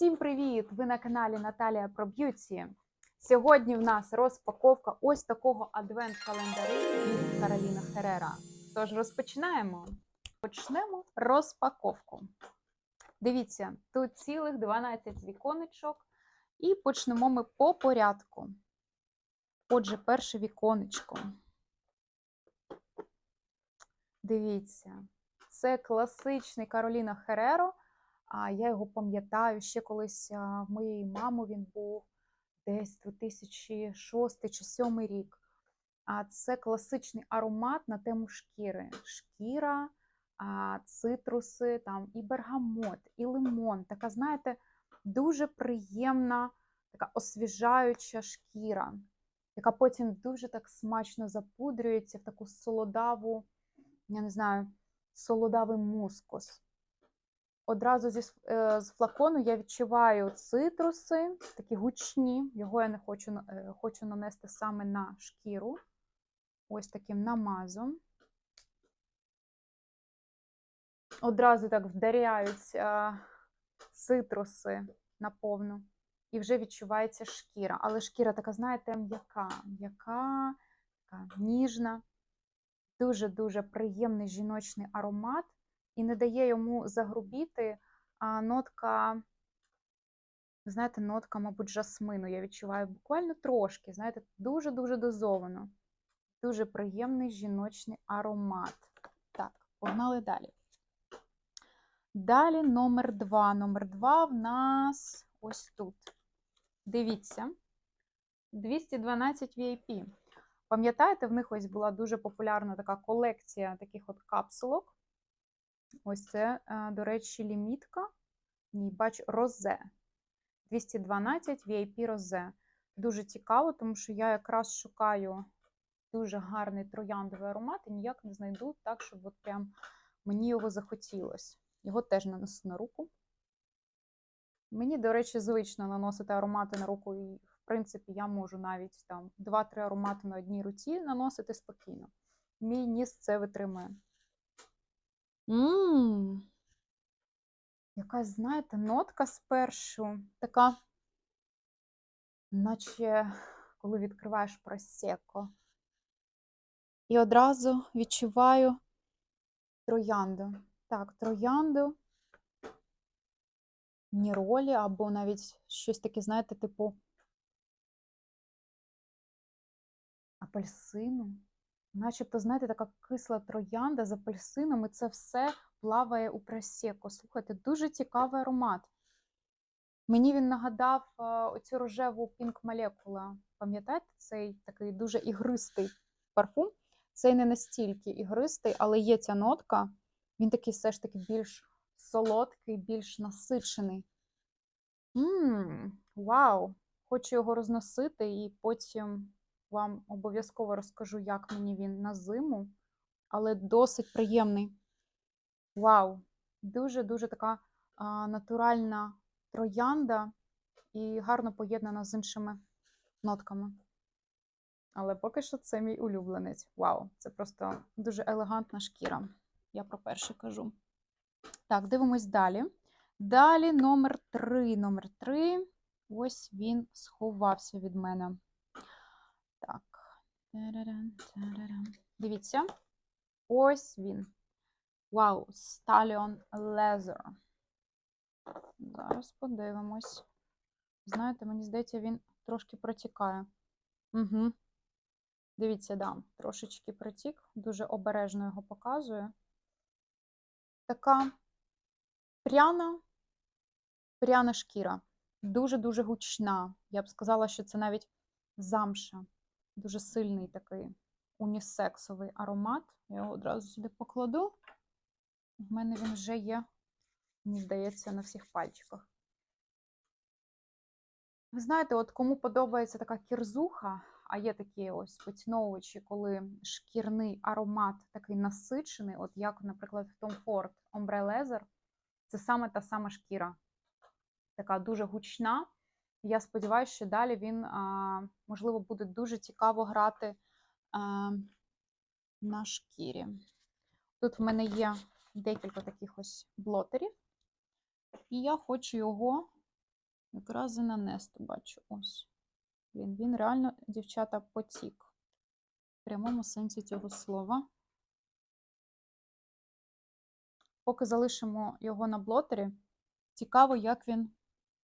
Всім привіт! Ви на каналі Наталія про б'юті. Сьогодні в нас розпаковка ось такого адвент-календарю від Кароліна Херера. Тож розпочинаємо. Почнемо розпаковку. Дивіться, тут цілих 12 віконечок, і почнемо ми по порядку. Отже, перше віконечко. Дивіться, це класичний Кароліна Хереро. А я його пам'ятаю, ще колись в моєї мами він був десь 2006 чи 2007 рік. А це класичний аромат на тему шкіри. Шкіра, цитруси, там і бергамот, і лимон. Така, знаєте, дуже приємна, така освіжаюча шкіра, яка потім дуже так смачно запудрюється в таку солодаву, я не знаю, солодавий мускус. Одразу зі, е, з флакону я відчуваю цитруси, такі гучні. Його я не хочу е, хочу нанести саме на шкіру. Ось таким намазом. Одразу так вдаряються цитруси наповну. І вже відчувається шкіра. Але шкіра така, знаєте, м'яка, м'яка, така ніжна, дуже-дуже приємний жіночний аромат і не дає йому загрубіти, а нотка, знаєте, нотка, мабуть, жасмину. Я відчуваю буквально трошки, знаєте, дуже-дуже дозовано. Дуже приємний жіночний аромат. Так, погнали далі. Далі номер два. Номер два в нас ось тут. Дивіться, 212 VIP. Пам'ятаєте, в них ось була дуже популярна така колекція таких от капсулок. Ось це, до речі, лімітка. Ні, бач, розе. 212 VIP розе. Дуже цікаво, тому що я якраз шукаю дуже гарний трояндовий аромат і ніяк не знайду так, щоб от прям мені його захотілося. Його теж нанесу на руку. Мені, до речі, звично наносити аромати на руку, і, в принципі, я можу навіть там 2-3 аромати на одній руці наносити спокійно. Мій ніс це витримує. Ммм, якась, знаєте, нотка спершу, така, наче коли відкриваєш просеко. І одразу відчуваю троянду. Так, троянду, ніролі, або навіть щось таке, знаєте, типу апельсину. Начебто, знаєте, така кисла троянда з апельсином, і це все плаває у просеко. Слухайте, дуже цікавий аромат. Мені він нагадав оцю рожеву Pink Molecula. Пам'ятаєте, цей такий дуже ігристий парфум. Цей не настільки ігристий, але є ця нотка. Він такий все ж таки більш солодкий, більш насичений. Ммм, вау! Хочу його розносити і потім вам обов'язково розкажу, як мені він на зиму, але досить приємний. Вау! Дуже-дуже така а, натуральна троянда і гарно поєднана з іншими нотками. Але поки що це мій улюбленець. Вау! Це просто дуже елегантна шкіра. Я про перше кажу. Так, дивимось далі. Далі номер три. Номер три. Ось він сховався від мене. Так. Дивіться. Ось він. Вау, Stallion Leather. Зараз подивимось. Знаєте, мені здається, він трошки протікає. Угу. Дивіться, да, трошечки протік, дуже обережно його показую. Така пряна, пряна шкіра. Дуже-дуже гучна. Я б сказала, що це навіть замша. Дуже сильний такий унісексовий аромат. Я його одразу сюди покладу. В мене він вже є, мені здається, на всіх пальчиках. Ви знаєте, от кому подобається така кірзуха, а є такі ось поціновувачі, коли шкірний аромат такий насичений, от як, наприклад, в Tom Ford Ombre Leather, це саме та сама шкіра. Така дуже гучна. Я сподіваюся, що далі він, можливо, буде дуже цікаво грати на шкірі. Тут в мене є декілька таких ось блотерів, і я хочу його Якраз і нанести бачу. Ось. Блін, він реально, дівчата, потік. В прямому сенсі цього слова. Поки залишимо його на блотері, цікаво, як він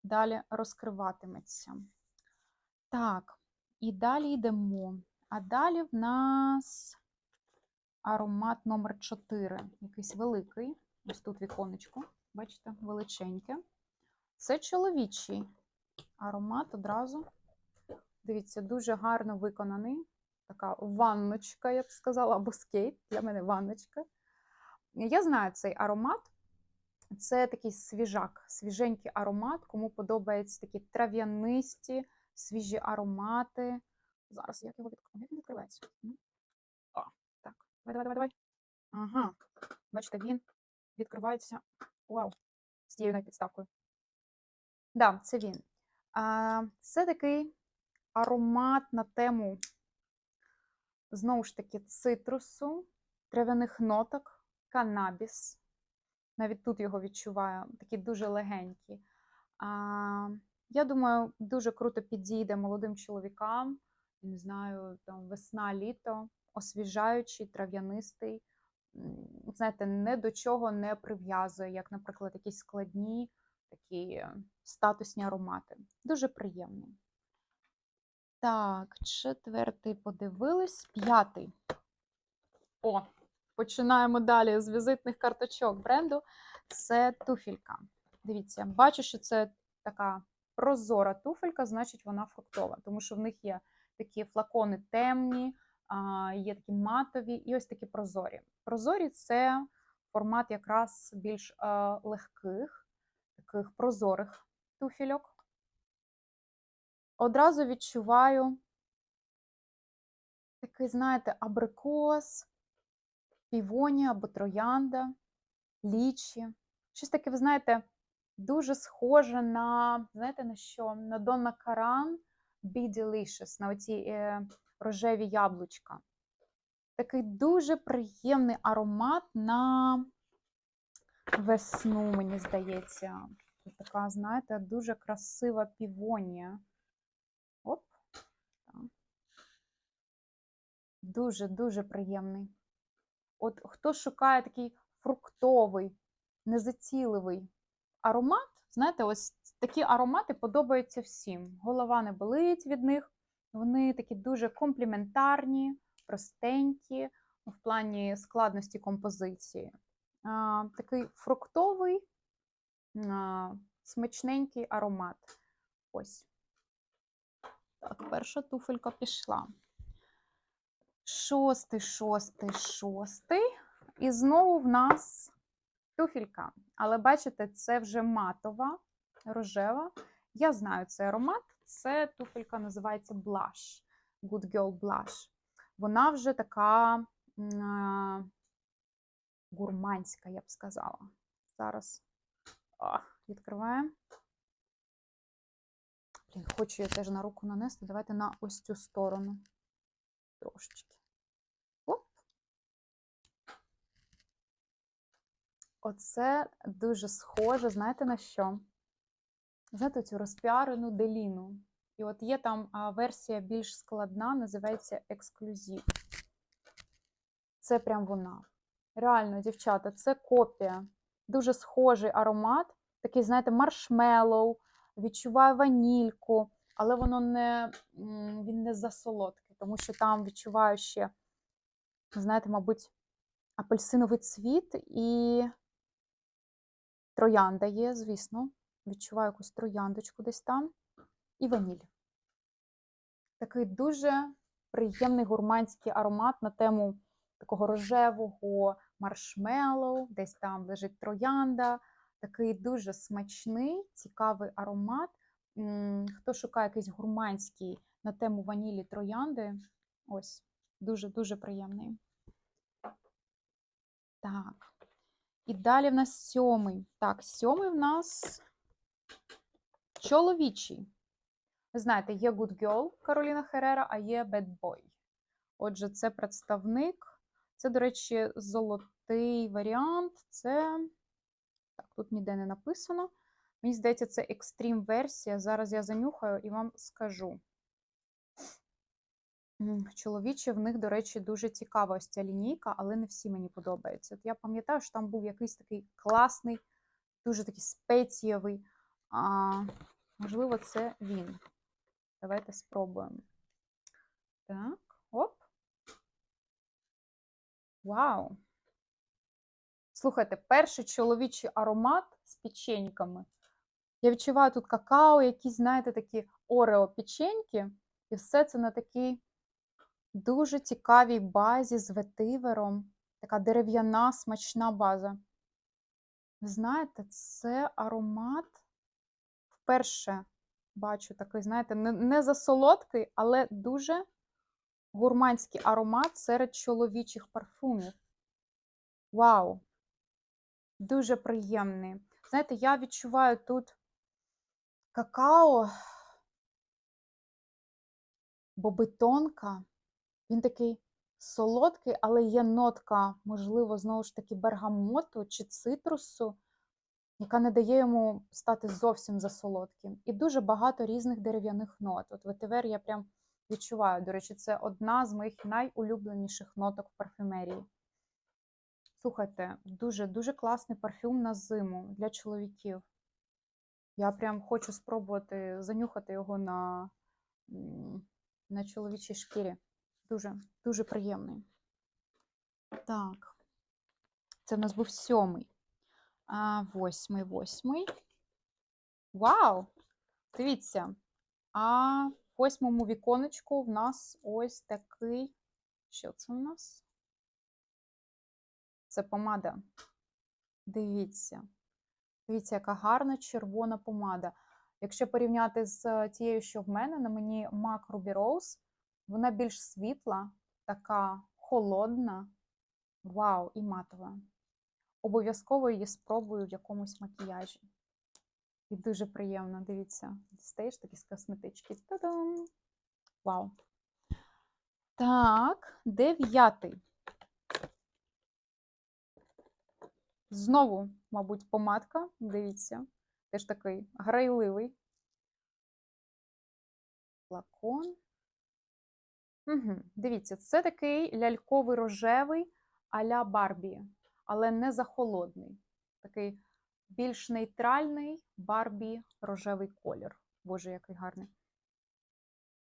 далі розкриватиметься. Так, і далі йдемо. А далі в нас аромат номер 4, якийсь великий. Ось тут віконечко, бачите, величеньке. Це чоловічий аромат одразу. Дивіться, дуже гарно виконаний. Така ванночка, я б сказала, або скейт. Для мене ванночка. Я знаю цей аромат. Це такий свіжак, свіженький аромат. Кому подобаються такі трав'янисті, свіжі аромати. Зараз як його відкрию? Як він відкривається? О, так. Давай, давай, давай, давай. Ага. Бачите, він відкривається. Вау! З тією підставкою. Да, це він. А, це такий аромат на тему, знову ж таки, цитрусу, трав'яних ноток, канабіс. Навіть тут його відчуваю, такий дуже легенький. А, я думаю, дуже круто підійде молодим чоловікам, не знаю, там весна, літо, освіжаючий, трав'янистий. Знаєте, не до чого не прив'язує, як, наприклад, якісь складні такі статусні аромати. Дуже приємний. Так, четвертий подивились, п'ятий. О, починаємо далі з візитних карточок бренду. Це туфелька. Дивіться, бачу, що це така прозора туфелька, значить вона фруктова, тому що в них є такі флакони темні, є такі матові і ось такі прозорі. Прозорі це формат якраз більш е, легких, таких прозорих туфельок. Одразу відчуваю такий, знаєте, абрикос, півонія або троянда, лічі. Щось таке, ви знаєте, дуже схоже на, знаєте, на що? На Донна Каран Be Delicious, на оці е, рожеві яблучка. Такий дуже приємний аромат на весну, мені здається. Така, знаєте, дуже красива півонія. Оп. Дуже-дуже приємний. От хто шукає такий фруктовий, незаційливий аромат, знаєте, ось такі аромати подобаються всім. Голова не болить від них, вони такі дуже компліментарні, простенькі в плані складності композиції. А, Такий фруктовий, а, смачненький аромат. Ось. Так, перша туфелька пішла. Шостий, шостий, шостий. І знову в нас туфелька. Але бачите, це вже матова, рожева. Я знаю цей аромат. Це туфелька називається Blush. Good Girl Blush. Вона вже така а, гурманська, я б сказала. Зараз О, відкриваємо. Блін, хочу я теж на руку нанести. Давайте на ось цю сторону. Трошечки. Оп. Оце дуже схоже, знаєте на що? Знаєте, цю розпіарену деліну. І от є там версія більш складна, називається ексклюзив. Це прям вона. Реально, дівчата, це копія. Дуже схожий аромат. Такий, знаєте, маршмеллоу, відчуваю ванільку, але воно не, він не засолодкий, тому що там відчуваю ще, знаєте, мабуть, апельсиновий цвіт і троянда є, звісно. Відчуваю якусь трояндочку десь там. І ваніль. Такий дуже приємний гурманський аромат на тему такого рожевого маршмеллоу, десь там лежить троянда. Такий дуже смачний, цікавий аромат. Хто шукає якийсь гурманський на тему ванілі троянди, ось, дуже-дуже приємний. Так. І далі в нас сьомий. Так, сьомий в нас чоловічий. Ви знаєте, є Good Girl Кароліна Херера, а є Bad Boy. Отже, це представник. Це, до речі, золотий варіант. Це. Так, тут ніде не написано. Мені здається, це екстрім версія. Зараз я занюхаю і вам скажу. Чоловічі, в них, до речі, дуже цікава ось ця лінійка, але не всі мені подобаються. От я пам'ятаю, що там був якийсь такий класний, дуже такий спецієвий. А, можливо, це він. Давайте спробуємо. Так, оп. Вау! Слухайте, перший чоловічий аромат з печеньками. Я відчуваю тут какао, якісь, знаєте, такі орео печеньки, і все це на такій дуже цікавій базі з ветивером. Така дерев'яна, смачна база. Ви знаєте, це аромат вперше бачу такий, знаєте, не, засолодкий, але дуже гурманський аромат серед чоловічих парфумів. Вау! Дуже приємний. Знаєте, я відчуваю тут какао, бобитонка. Він такий солодкий, але є нотка, можливо, знову ж таки, бергамоту чи цитрусу, яка не дає йому стати зовсім засолодким. І дуже багато різних дерев'яних нот. От ветивер я прям відчуваю. До речі, це одна з моїх найулюбленіших ноток в парфюмерії. Слухайте, дуже дуже класний парфюм на зиму для чоловіків. Я прям хочу спробувати занюхати його на, на чоловічій шкірі. Дуже, дуже приємний. Так, це в нас був сьомий. А, восьмий, восьмий. Вау! Дивіться. А в восьмому віконечку в нас ось такий. Що це у нас? Це помада. Дивіться. Дивіться, яка гарна червона помада. Якщо порівняти з тією, що в мене, на мені MAC Ruby Rose, вона більш світла, така холодна. Вау, і матова. Обов'язково її спробую в якомусь макіяжі. І дуже приємно, дивіться, дістаєш такі з косметички. Та-дам! Вау. Так, дев'ятий. Знову, мабуть, помадка, дивіться, теж такий грайливий флакон. Угу. Дивіться, це такий ляльковий рожевий а-ля Барбі, але не захолодний. Такий більш нейтральний Барбі рожевий колір. Боже, який гарний.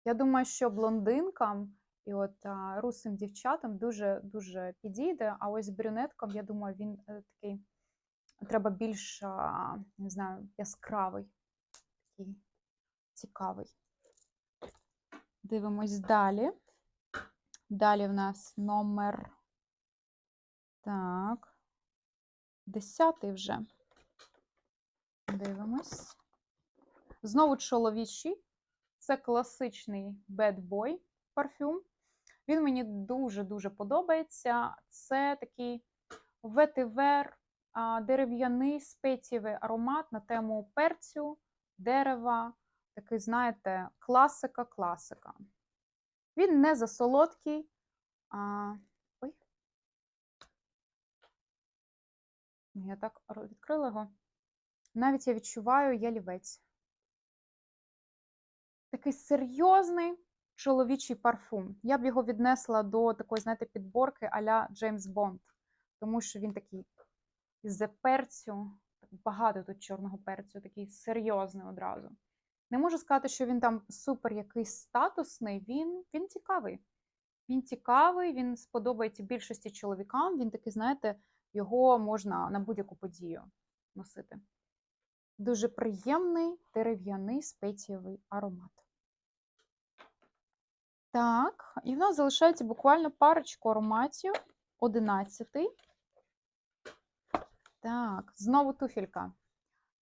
Я думаю, що блондинкам і от а, русим дівчатам дуже дуже підійде. А ось брюнеткам, я думаю, він е, такий треба більш а, не знаю, яскравий, такий цікавий. Дивимось далі. Далі в нас номер. Так, десятий вже. Дивимось. Знову чоловічий. Це класичний Bad Boy парфюм. Він мені дуже-дуже подобається. Це такий ветивер, дерев'яний спецієвий аромат на тему перцю, дерева. Такий, знаєте, класика-класика. Він не засолодкий. А... Ой. Я так відкрила його. Навіть я відчуваю ялівець. Такий серйозний чоловічий парфум. Я б його віднесла до такої, знаєте, підборки а-ля Джеймс Бонд, тому що він такий із перцю, багато тут чорного перцю, такий серйозний одразу. Не можу сказати, що він там супер якийсь статусний, він, він цікавий. Він цікавий, він сподобається більшості чоловікам. Він такий, знаєте, його можна на будь-яку подію носити. Дуже приємний дерев'яний спецієвий аромат. Так, і в нас залишається буквально парочку ароматів. Одинадцятий. Так, знову туфелька.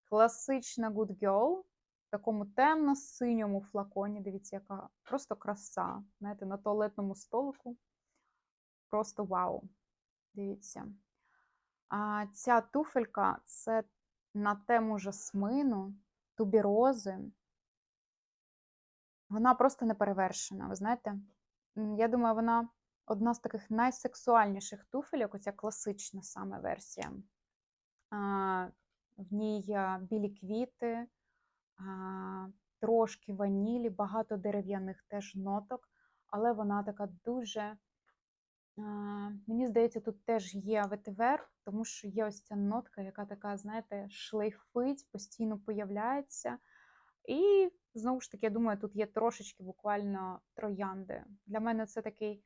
Класична Good Girl. Такому темно-синьому флаконі. Дивіться, яка просто краса. Знаєте, на туалетному столику. Просто вау. Дивіться. А ця туфелька це на тему жасмину, тубірози. Вона просто неперевершена. Ви знаєте, я думаю, вона одна з таких найсексуальніших туфельок, оця класична саме версія. А, В ній білі квіти, трошки ванілі, багато дерев'яних теж ноток, але вона така дуже. Мені здається, тут теж є ветивер, тому що є ось ця нотка, яка така, знаєте, шлейфить, постійно появляється. І знову ж таки, я думаю, тут є трошечки буквально троянди. Для мене це такий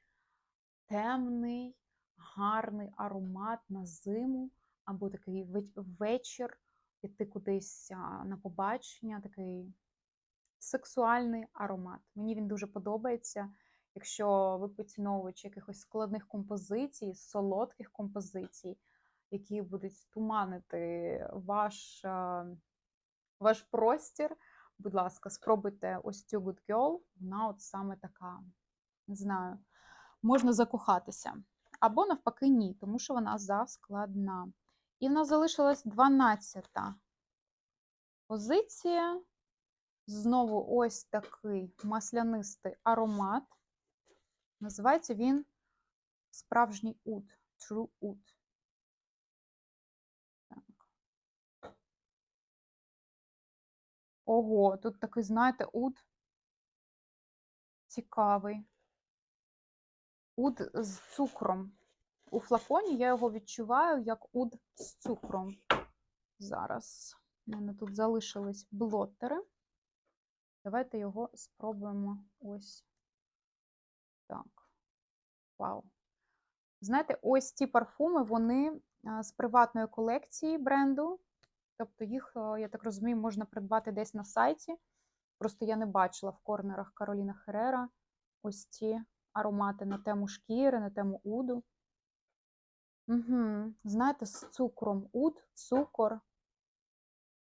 темний, гарний аромат на зиму, або такий вечір, піти кудись на побачення, такий сексуальний аромат. Мені він дуже подобається. Якщо ви поціновуючи якихось складних композицій, солодких композицій, які будуть туманити ваш, ваш простір, будь ласка, спробуйте ось цю Good Girl. Вона от саме така, не знаю, можна закохатися. Або навпаки, ні, тому що вона заскладна. І в нас залишилась 12 позиція. Знову ось такий маслянистий аромат. Називається він справжній уд, True Oud. Ого, тут такий, знаєте, уд цікавий. Уд з цукром. У флаконі я його відчуваю як уд з цукром. Зараз у мене тут залишились блоттери. Давайте його спробуємо ось так. Вау. Знаєте, ось ці парфуми, вони з приватної колекції бренду. Тобто їх, я так розумію, можна придбати десь на сайті. Просто я не бачила в корнерах Кароліна Херера ось ці аромати на тему шкіри, на тему уду. Угу. Знаєте, з цукром уд, цукор.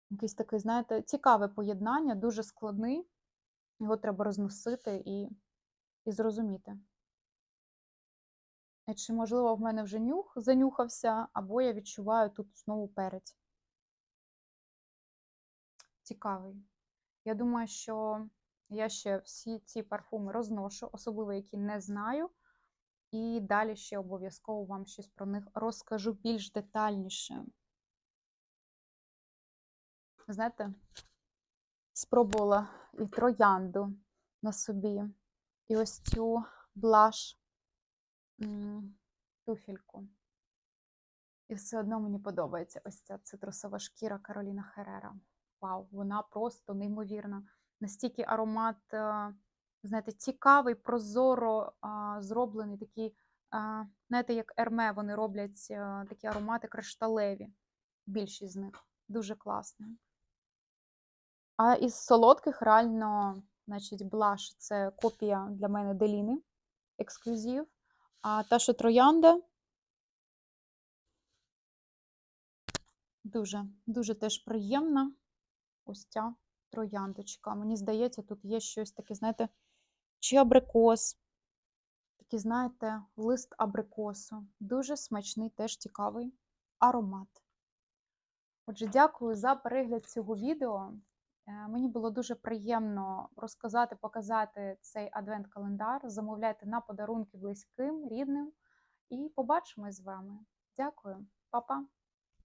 Якийсь такий, знаєте, цікаве поєднання, дуже складний. Його треба розносити і, і зрозуміти. І Чи, можливо, в мене вже нюх занюхався, або я відчуваю тут знову перець. Цікавий. Я думаю, що я ще всі ці парфуми розношу, особливо які не знаю. І далі ще обов'язково вам щось про них розкажу більш детальніше. Знаєте, спробувала і троянду на собі, і ось цю блаш туфельку. І все одно мені подобається ось ця цитрусова шкіра Кароліна Херера. Вау, вона просто неймовірна. Настільки аромат, е, знаєте, цікавий, прозоро а, зроблений, такий, а, знаєте, як Ерме вони роблять а, такі аромати кришталеві. Більшість з них. Дуже класний. А із солодких реально, значить, блаш це копія для мене Деліни, ексклюзив. А та, що троянда, дуже, дуже теж приємна. Ось ця трояндочка. Мені здається, тут є щось таке, знаєте, чи абрикос. Такий, знаєте, лист абрикосу. Дуже смачний, теж цікавий аромат. Отже, дякую за перегляд цього відео. Е, Мені було дуже приємно розказати, показати цей адвент-календар. Замовляйте на подарунки близьким, рідним. І побачимось з вами. Дякую, Па-па!